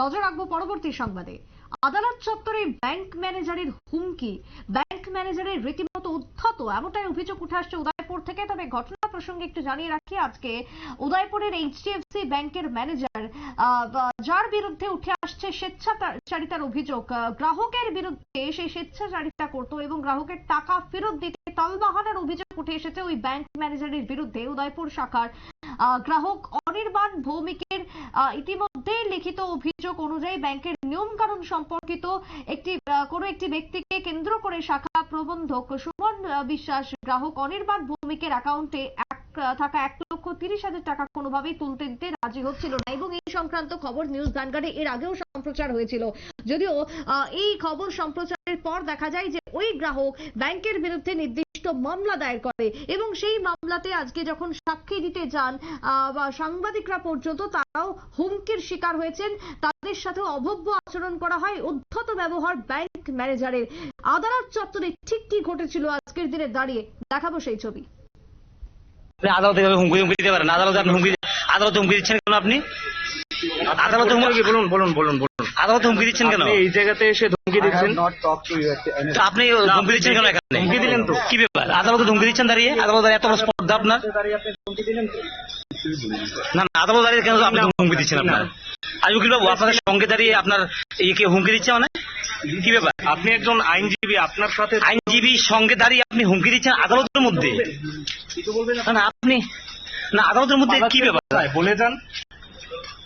নজর রাখব পরবর্তী সংবাদে। আদালত চত্বরে ব্যাংক ম্যানেজারের হুমকি। ব্যাংক ম্যানেজারের রীতিমতো উদ্ধত, এমনটাই অভিযোগ উঠে আসছে উদয়পুর থেকে। তবে ঘটনা প্রসঙ্গে একটু জানিয়ে রাখি, আজকে উদয়পুরের এইচডিএফসি ব্যাংকের ম্যানেজার যার বিরুদ্ধে উঠে আসছে স্বেচ্ছাচারিতার অভিযোগ গ্রাহকের বিরুদ্ধে সেই স্বেচ্ছাচারিতা করতো এবং গ্রাহকের টাকা ফেরত দিতে তলবাহানার অভিযোগ উঠে এসেছে। ওই ব্যাংক ম্যানেজারের বিরুদ্ধে উদয়পুর শাখার গ্রাহক অনির্বাণ ভৌমিকের ইতিমধ্যে লিখিত অভিযোগ অনুযায়ী ব্যাংকের নিয়ম কানুন সম্পর্কিত একটি কোনো একটি ব্যক্তিকে কেন্দ্র করে শাখা প্রবন্ধক সুমন বিশ্বাস গ্রাহক অনির্বাণ ভৌমিকের অ্যাকাউন্টে থাকা এক লক্ষ তিরিশ হাজার টাকা কোনোভাবেই তুলতে দিতে রাজি হচ্ছিল না। এবং এই সংক্রান্ত খবর নিউজ ভ্যানগার্ডে এর আগেও সম্প্রচার হয়েছিল। যদিও এই খবর সম্প্রচারের পর দেখা যায় যে ওই গ্রাহক ব্যাংকের বিরুদ্ধে নির্দিষ্ট মামলা দায়ের করে এবং সেই মামলাতে আজকে যখন সাক্ষী দিতে যান বা সাংবাদিকরা পর্যন্ত তারাও হুমকির শিকার হয়েছেন। তাদের সাথে অভব্য আচরণ করা হয়। উদ্ধত ব্যবহার ব্যাংক ম্যানেজারের। আদালত চত্বরে ঠিক কি ঘটেছিল আজকের দিনে দাঁড়িয়ে দেখাবো সেই ছবি। আপনি আদালতে হুমকি হুমকি দিতে পারেন আদালতে আপনি হুমকি আদালতে হুমকি দিচ্ছেন কেন আপনি? আদালতে হুমকি বলুন বলুন বলুন বলুন। আদালতে হুমকি দিচ্ছেন কেন? এই জায়গাতে এসে ধমকি দিচ্ছেন? আপনি হুমকি দিচ্ছেন কেন এখানে? হুমকি দিলেন তো। কি ব্যাপার? আদালতে হুমকি দিচ্ছেন দাঁড়িয়ে? আদালতে এত বড় স্পর্ধা আপনার? না না আদালত দাঁড়িয়ে কেন আপনি হুমকি দিচ্ছেন আপনার? আর উকিল বাবু আপনাদের সঙ্গে দাঁড়িয়ে আপনার ইয়ে হুমকি দিচ্ছে মানে? কি ব্যাপার? আপনি একজন আইনজীবী আপনার সাথে আইনজীবী সঙ্গে দাঁড়িয়ে আপনি হুমকি দিচ্ছেন আদালতের মধ্যে? না না আপনি না আদালতের মধ্যে কি ব্যাপার? বলে যান।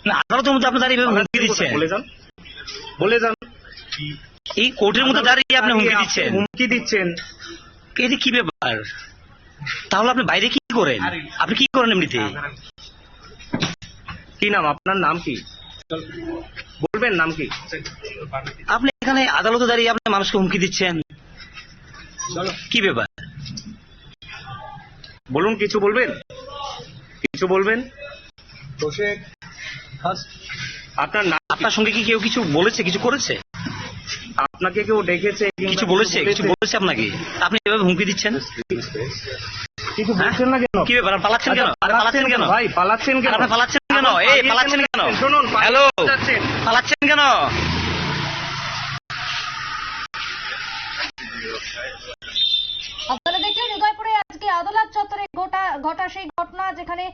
না আদালতের মধ্যে আপনি দাঁড়িয়ে হুমকি দিচ্ছেন? বলে যান। বলে যান। এই কোর্টের মধ্যে দাঁড়িয়ে আপনি হুমকি দিচ্ছেন। হুমকি দিচ্ছেন। এটা কি ব্যাপার? তাহলে আপনি বাইরে কি করেন? আপনি কি করেন এমনিতে? কি নাম? আপনার নাম কি? বলবেন নাম কি? আপনি এখানে আদালতে দাঁড়িয়ে আপনি মানুষকে হুমকি দিচ্ছেন? কি ব্যাপার? বলুন কিছু বলবেন? কিছু বলবেন? আপনার আপনার সঙ্গে কি কেউ কিছু বলেছে কিছু করেছে? আপনাকে কেউ ডেকেছে কিছু বলেছে? কিছু বলেছে আপনাকে? আপনি এভাবে হুমকি দিচ্ছেন? কিছু? বলছেন না কেন? কি ব্যাপার? পালাচ্ছেন কেন? আরে পালাচ্ছেন কেন? ভাই পালাচ্ছেন কেন? আপনি পালাচ্ছেন কেন? এই পালাচ্ছেন কেন? শুনুন হ্যালো? পালাচ্ছেন কেন? আপনারা দেখলেন উদয়পুরে আজকে আদালত চত্বরে ঘটা সেই ঘটনা যেখানে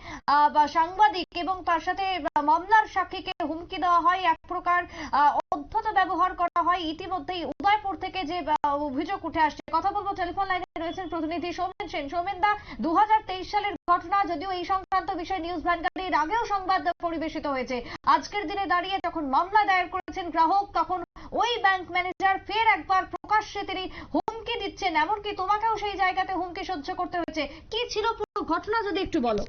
সাংবাদিক এবং তার সাথে মামলার সাক্ষীকে হুমকি দেওয়া হয়। এক প্রকার অধ্যত ব্যবহার করা হয়। ইতিমধ্যেই উদয়পুর থেকে যে অভিযোগ উঠে আসছে, কথা বলব টেলিফোন লাইনে রয়েছেন প্রতিনিধি সৌমেন সেন। সৌমেন দা দু হাজার তেইশ সালের ঘটনা যদিও এই সংক্রান্ত বিষয়ে নিউজ ভ্যানগার্ডের আগেও সংবাদ পরিবেশিত হয়েছে। আজকের দিনে দাঁড়িয়ে যখন মামলা দায়ের করেছেন গ্রাহক, তখন ওই ব্যাংক ম্যানেজার ফের একবার প্রকাশ্যে তিনি হুমকি দিচ্ছেন, এমনকি তোমাকেও সেই জায়গাতে হুমকি সহ্য করতে হয়েছে। কি ছিল পুরো ঘটনা যদি একটু বলো?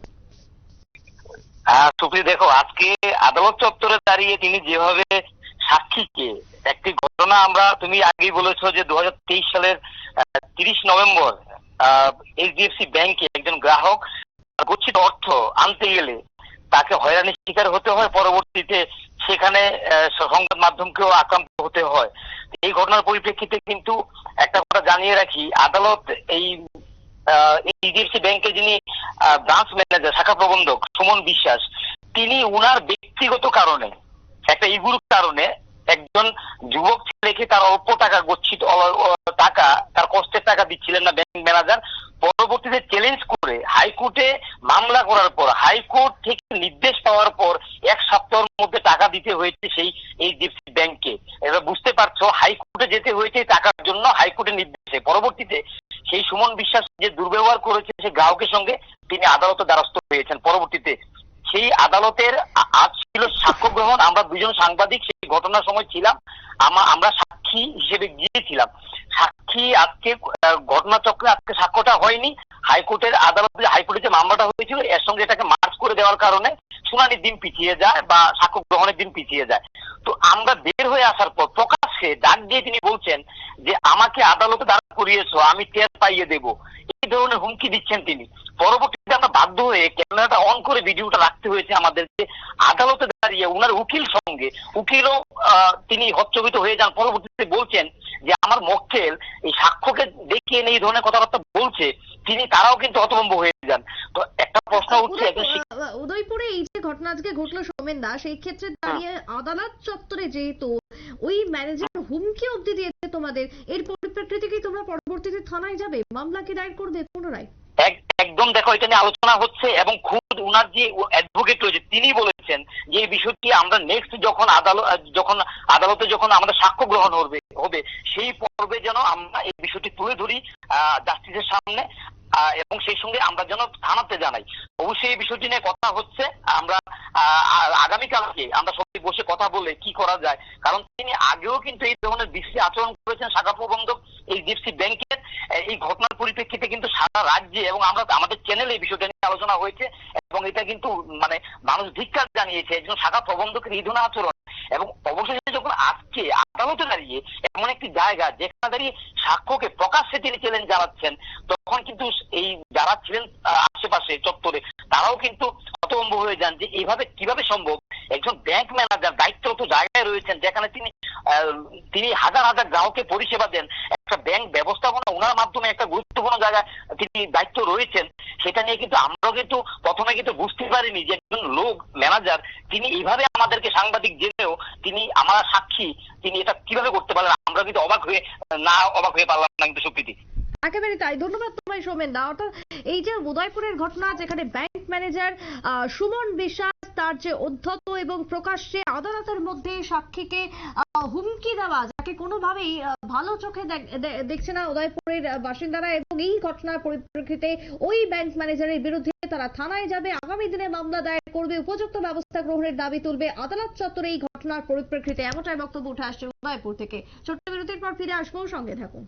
হ্যাঁ সুপ্রিয়, দেখো, আজকে আদালত চত্বরে দাঁড়িয়ে তিনি যেভাবে সাক্ষীকে একটি ঘটনা আমরা, তুমি আগেই বলেছ যে দু হাজার তেইশ সালের তিরিশ নভেম্বর এইচডিএফসি ব্যাংকে একজন গ্রাহক গচ্ছিত অর্থ আনতে গেলে তাকে হয়রানির শিকার হতে হয়। পরবর্তীতে সেখানে সংবাদ মাধ্যমকেও আক্রান্ত হতে হয়। এই ঘটনার পরিপ্রেক্ষিতে কিন্তু একটা কথা জানিয়ে রাখি, আদালত এই এইচডিএফসি ব্যাংকে যিনি ব্রাঞ্চ ম্যানেজার শাখা প্রবন্ধক সুমন বিশ্বাস, তিনি উনার ব্যক্তিগত কারণে, একটা ইগুর কারণে একজন যুবক ছেলেকে তার অল্প টাকা গচ্ছিত টাকা, তার কষ্টের টাকা দিচ্ছিলেন না ব্যাংক ম্যানেজার পরবর্তীতে চ্যালেঞ্জ করে হাইকোর্টে মামলা করার পর, হাইকোর্ট থেকে নির্দেশ পাওয়ার পর এক সপ্তাহের মধ্যে টাকা দিতে হয়েছে সেই এইচডিএফসি ব্যাংকে এবার বুঝতে পারছ, হাইকোর্টে যেতে হয়েছে টাকার জন্য হাইকোর্টের নির্দেশে। পরবর্তীতে সেই সুমন বিশ্বাস যে দুর্ব্যবহার করেছে সেই গ্রাহকের সঙ্গে তিনি আদালতে দ্বারস্থ হয়েছেন। পরবর্তীতে সেই আদালতের আজ ছিল সাক্ষ্য গ্রহণ। আমরা দুজন সাংবাদিক, সেই ঘটনার সময় ছিলাম। আমরা সাক্ষী হিসেবে গিয়েছিলাম। সাক্ষী আজকে ঘটনাচক্রে আজকে সাক্ষ্যটা হয়নি। হাইকোর্টের আদালতে, হাইকোর্টে যে মামলাটা হয়েছিল, এর সঙ্গে এটাকে মার্চ করে দেওয়ার কারণে শুনানির দিন পিছিয়ে যায় বা সাক্ষ্য গ্রহণের দিন পিছিয়ে যায়। তো আমরা বের হয়ে আসার পর প্রকাশ্যে ডাক দিয়ে তিনি বলছেন যে আমাকে আদালতে দাঁড় করিয়েছো আমি টের পাইয়ে দেব। এই ধরনের হুমকি দিচ্ছেন তিনি। পরবর্তীতে আমরা বাধ্য হয়ে ক্যামেরাটা অন করে ভিডিওটা রাখতে হয়েছে আমাদেরকে। আদালতে দাঁড়িয়ে উনার উকিল সঙ্গে উকিলও তিনি হচ্চকিত হয়ে যান। পরবর্তীতে বলছেন যে আমার মক্কেল এই সাক্ষ্যকে দেখিয়ে এই ধরনের কথাবার্তা বলছে তিনি তারাও কিন্তু হতভম্ব হয়ে যান। তো একটা প্রশ্ন উঠছে একজন উদয়পুরে এই ঘটনা আজকে ঘটলো সোমেন দা সেই ক্ষেত্রে দাঁড়িয়ে আদালত চত্বরে যেহেতু ওই ম্যানেজার হুমকি দিয়েছে তোমাদের এর পরিপ্রেক্ষিতে কি তোমরা পরবর্তীতে থানায় যাবে? মামলা কি দায়ের করবে পুনরায়? একদম দেখো এটা নিয়ে আলোচনা হচ্ছে এবং খুদ উনার যে অ্যাডভোকেট রয়েছে তিনি বলেছেন যে এই বিষয়টি আমরা নেক্সট যখন আদালত যখন আদালতে যখন আমাদের সাক্ষ্য গ্রহণ হবে হবে সেই পর্বে যেন আমরা এই বিষয়টি তুলে ধরি জাস্টিসের সামনে। এবং সেই সঙ্গে আমরা যেন থানাতে জানাই। অবশ্যই এই বিষয়টি নিয়ে কথা হচ্ছে। আমরা আগামীকালকে আমরা সবাই বসে কথা বলে কি করা যায়। কারণ তিনি আগেও কিন্তু এই ধরনের বিশ্রী আচরণ করেছেন শাখা প্রবন্ধক, এই জিপসি ব্যাংকের। এই ঘটনার পরিপ্রেক্ষিতে কিন্তু সারা রাজ্যে এবং আমরা, আমাদের চ্যানেলে এই বিষয়টা আলোচনা হয়েছে এবং এটা কিন্তু মানে মানুষ ধিক্কার জানিয়েছে একজন শাখা প্রবন্ধকের এই আচরণ। এবং অবশেষে যখন আজকে আদালতে দাঁড়িয়ে এমন একটি জায়গা যেখানে দাঁড়িয়ে সাক্ষ্যকে প্রকাশ্যে তিনি চ্যালেঞ্জ জানাচ্ছেন তখন কিন্তু এই যারা ছিলেন আশেপাশে চত্বরে, তারাও কিন্তু হতভম্ব হয়ে যান যে এইভাবে কীভাবে সম্ভব একজন ব্যাংক ম্যানেজার দায়িত্বরত জায়গায় রয়েছেন, যেখানে তিনি তিনি হাজার হাজার গ্রাহককে পরিষেবা দেন ব্যাংক ব্যবস্থাপনা ওনার মাধ্যমে একটা গুরুত্বপূর্ণ জায়গায় তিনি দায়িত্ব রয়েছেন, সেটা নিয়ে কিন্তু আমরাও কিন্তু প্রথমে কিন্তু বুঝতে পারিনি যে একজন লোক ম্যানেজার তিনি এইভাবে আমাদেরকে সাংবাদিক জেনেও তিনি আমার সাক্ষী, তিনি এটা কীভাবে করতে পারলেন আমরা কিন্তু অবাক হয়ে, না অবাক হয়ে পারলাম না কিন্তু সুপ্রীতি। একেবারে তাই, ধন্যবাদ তোমায় সোমেন দা। অর্থাৎ এই যে উদয়পুরের ঘটনা, যেখানে ব্যাংক ম্যানেজার সুমন বিশ্বাস তার যে অধ্যত এবং প্রকাশ্যে আদালতের মধ্যে সাক্ষীকে হুমকি দেওয়া যাকে কোনোভাবেই ভালো চোখে দেখছে না উদয়পুরের বাসিন্দারা এবং এই ঘটনার পরিপ্রেক্ষিতে ওই ব্যাংক ম্যানেজারের বিরুদ্ধে তারা থানায় যাবে। আগামী দিনে মামলা দায়ের করবে, উপযুক্ত ব্যবস্থা গ্রহণের দাবি তুলবে। আদালত চত্বরে এই ঘটনার পরিপ্রেক্ষিতে এমনটাই বক্তব্য উঠে আসছে উদয়পুর থেকে। ছোট্ট বিরতির পর ফিরে আসব, সঙ্গে থাকুন।